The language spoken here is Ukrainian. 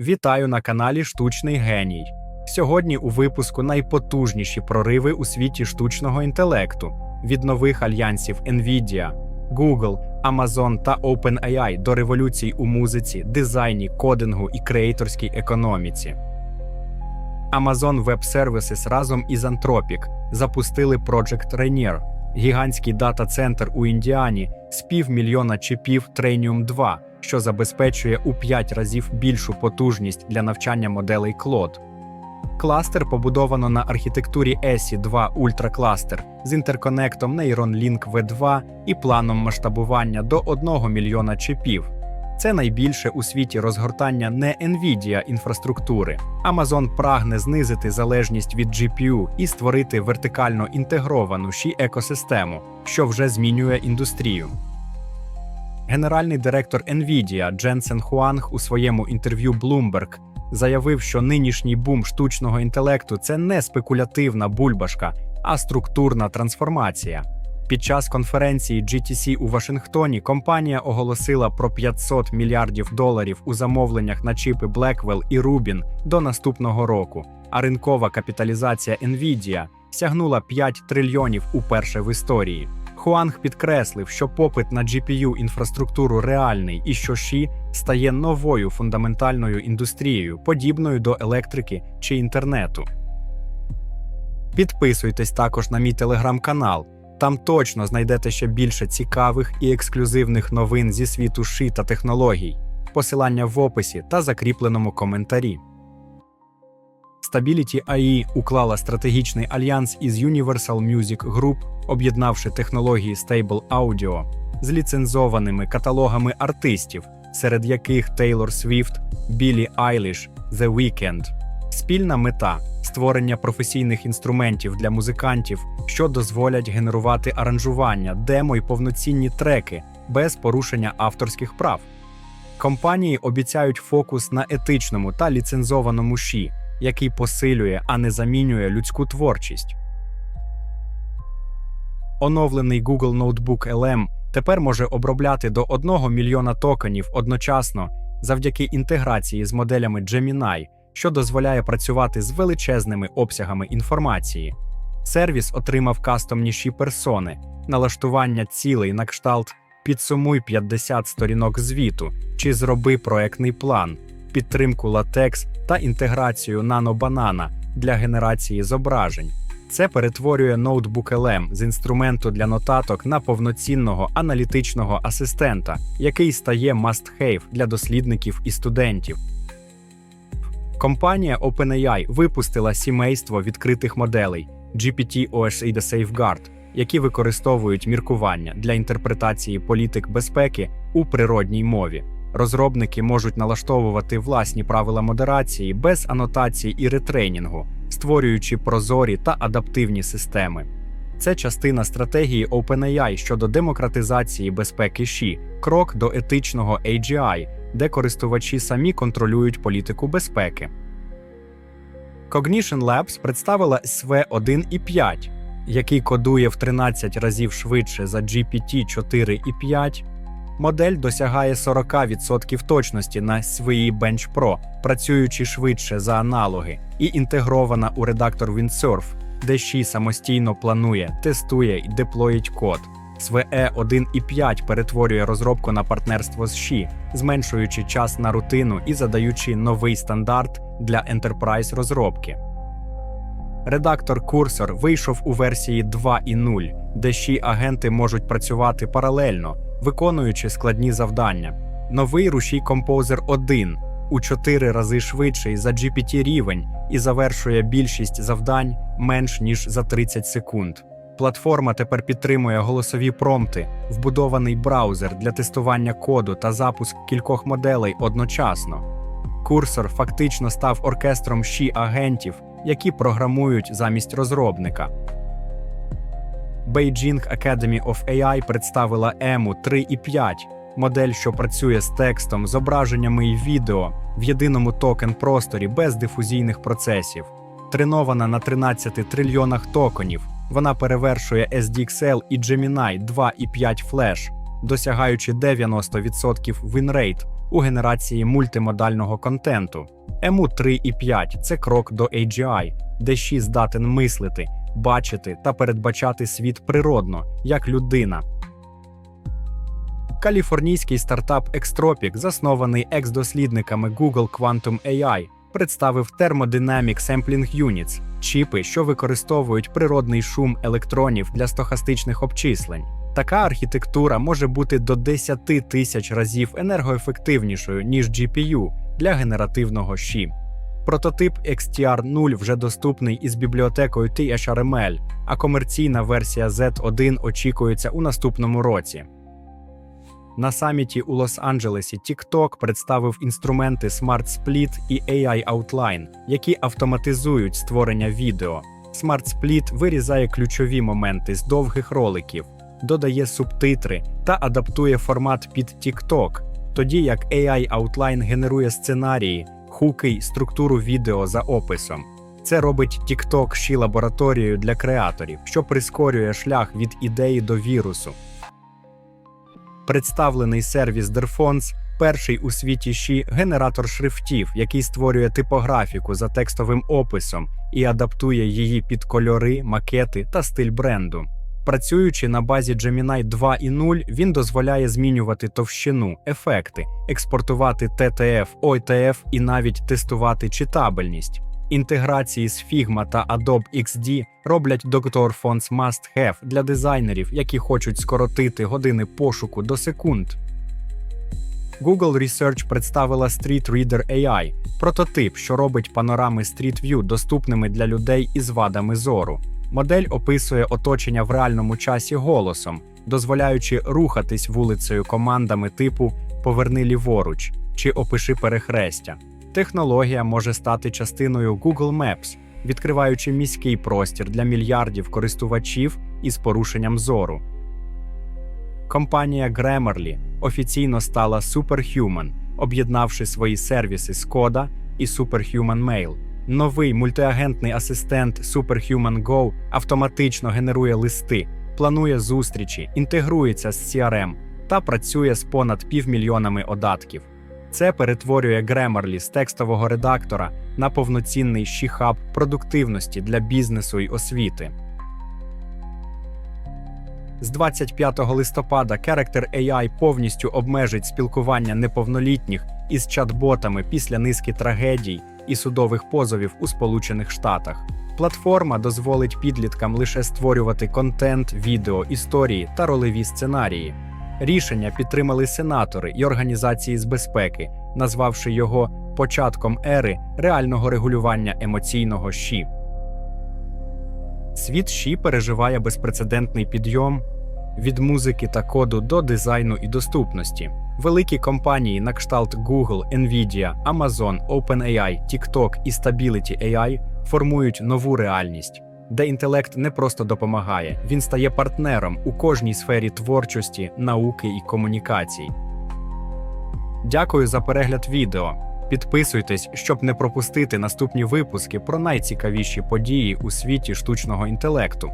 Вітаю на каналі Штучний Геній. Сьогодні у випуску найпотужніші прориви у світі штучного інтелекту від нових альянсів Nvidia, Google, Amazon та OpenAI до революцій у музиці, дизайні, кодингу і креаторській економіці. Amazon Web Services разом із Anthropic запустили Project Rainier – гігантський дата-центр у Індіані з півмільйона чіпів Trainium 2, що забезпечує у 5 разів більшу потужність для навчання моделей Claude. Кластер побудовано на архітектурі ESI 2 Ultra Cluster з інтерконектом Neuron Link V2 і планом масштабування до 1 мільйона чіпів. Це найбільше у світі розгортання не NVIDIA інфраструктури. Amazon прагне знизити залежність від GPU і створити вертикально інтегровану ші екосистему, що вже змінює індустрію. Генеральний директор NVIDIA Дженсен Хуанг у своєму інтерв'ю Bloomberg заявив, що нинішній бум штучного інтелекту це не спекулятивна бульбашка, а структурна трансформація. Під час конференції GTC у Вашингтоні компанія оголосила про 500 мільярдів доларів у замовленнях на чіпи Blackwell і Rubin до наступного року, а ринкова капіталізація Nvidia сягнула 5 трильйонів уперше в історії. Хуанг підкреслив, що попит на GPU інфраструктуру реальний і що Ші стає новою фундаментальною індустрією, подібною до електрики чи інтернету. Підписуйтесь також на мій телеграм-канал. Там точно знайдете ще більше цікавих і ексклюзивних новин зі світу ши та технологій. Посилання в описі та закріпленому коментарі. Stability AI уклала стратегічний альянс із Universal Music Group, об'єднавши технології Stable Audio з ліцензованими каталогами артистів, серед яких Taylor Swift, Біллі Айліш, The Weeknd. Спільна мета створення професійних інструментів для музикантів, що дозволять генерувати аранжування, демо й повноцінні треки без порушення авторських прав. Компанії обіцяють фокус на етичному та ліцензованому ші, який посилює, а не замінює людську творчість. Оновлений Google Notebook LM тепер може обробляти до 1 мільйона токенів одночасно завдяки інтеграції з моделями Gemini, що дозволяє працювати з величезними обсягами інформації. Сервіс отримав кастомніші персони, налаштування цілей на кшталт підсумуй 50 сторінок звіту чи зроби проектний план, підтримку латекс та інтеграцію нанобанана для генерації зображень. Це перетворює ноутбук LM з інструменту для нотаток на повноцінного аналітичного асистента, який стає must-have для дослідників і студентів. Компанія OpenAI випустила сімейство відкритих моделей GPT OSI Safeguard, які використовують міркування для інтерпретації політик безпеки у природній мові. Розробники можуть налаштовувати власні правила модерації без анотацій і ретренінгу, створюючи прозорі та адаптивні системи. Це частина стратегії OpenAI щодо демократизації безпеки ШІ, крок до етичного AGI, де користувачі самі контролюють політику безпеки. Cognition Labs представила SV1 і 5, який кодує в 13 разів швидше за GPT-4 і 5. Модель досягає 40% точності на свої Bench Pro, працюючи швидше за аналоги, і інтегрована у редактор Windsurf, де Ші самостійно планує, тестує і деплоїть код. SVE 1 і 5 перетворює розробку на партнерство з Ші, зменшуючи час на рутину і задаючи новий стандарт для enterprise розробки. Редактор Cursor вийшов у версії 2.0, де Ші агенти можуть працювати паралельно, виконуючи складні завдання. Новий рушій Composer 1 у 4 рази швидший за GPT рівень і завершує більшість завдань менш ніж за 30 секунд. Платформа тепер підтримує голосові промпти, вбудований браузер для тестування коду та запуск кількох моделей одночасно. Курсор фактично став оркестром ші агентів, які програмують замість розробника. Beijing Academy of AI представила EMU 3 і 5, модель, що працює з текстом, зображеннями і відео в єдиному токен просторі без дифузійних процесів. Тренована на 13 трильйонах токенів, вона перевершує SDXL і Gemini 2 і 5 Flash, досягаючи 90% win у генерації мультимодального контенту. ему 3 і 5 це крок до AGI, де Ші здатен мислити, бачити та передбачати світ природно, як людина. Каліфорнійський стартап Extropic, заснований екс-дослідниками Google Quantum AI, представив Thermodynamic Sampling Units – чіпи, що використовують природний шум електронів для стохастичних обчислень. Така архітектура може бути до 10 тисяч разів енергоефективнішою, ніж GPU для генеративного ШІ. Прототип XTR-0 вже доступний із бібліотекою THRML, а комерційна версія Z1 очікується у наступному році. На саміті у Лос-Анджелесі TikTok представив інструменти Smart Split і AI Outline, які автоматизують створення відео. Smart Split вирізає ключові моменти з довгих роликів, додає субтитри та адаптує формат під TikTok, тоді як AI Outline генерує сценарії, хуки й структуру відео за описом. Це робить TikTok ще лабораторією для креаторів, що прискорює шлях від ідеї до вірусу. Представлений сервіс Derfonts – перший у світі ші генератор шрифтів, який створює типографіку за текстовим описом і адаптує її під кольори, макети та стиль бренду. Працюючи на базі Gemini 2.0, він дозволяє змінювати товщину, ефекти, експортувати TTF, OTF і навіть тестувати читабельність. Інтеграції з Figma та Adobe XD роблять Dr. Fonts Must Have для дизайнерів, які хочуть скоротити години пошуку до секунд. Google Research представила Street Reader AI – прототип, що робить панорами Street View доступними для людей із вадами зору. Модель описує оточення в реальному часі голосом, дозволяючи рухатись вулицею командами типу Поверни ліворуч чи опиши перехрестя. Технологія може стати частиною Google Maps, відкриваючи міський простір для мільярдів користувачів із порушенням зору. Компанія Grammarly офіційно стала Superhuman, об'єднавши свої сервіси Skoda і Superhuman Mail. Новий мультиагентний асистент Superhuman Go автоматично генерує листи, планує зустрічі, інтегрується з CRM та працює з понад півмільйонами одатків. Це перетворює Grammarly з текстового редактора на повноцінний щіхаб продуктивності для бізнесу й освіти. З 25 листопада Character AI повністю обмежить спілкування неповнолітніх із чат-ботами після низки трагедій і судових позовів у Сполучених Штатах. Платформа дозволить підліткам лише створювати контент, відео, історії та ролеві сценарії. Рішення підтримали сенатори і організації з безпеки, назвавши його початком ери реального регулювання емоційного щі. Світ щі переживає безпрецедентний підйом від музики та коду до дизайну і доступності. Великі компанії на кшталт Google, Nvidia, Amazon, OpenAI, TikTok і Stability AI формують нову реальність, де інтелект не просто допомагає, він стає партнером у кожній сфері творчості, науки і комунікацій. Дякую за перегляд відео. Підписуйтесь, щоб не пропустити наступні випуски про найцікавіші події у світі штучного інтелекту.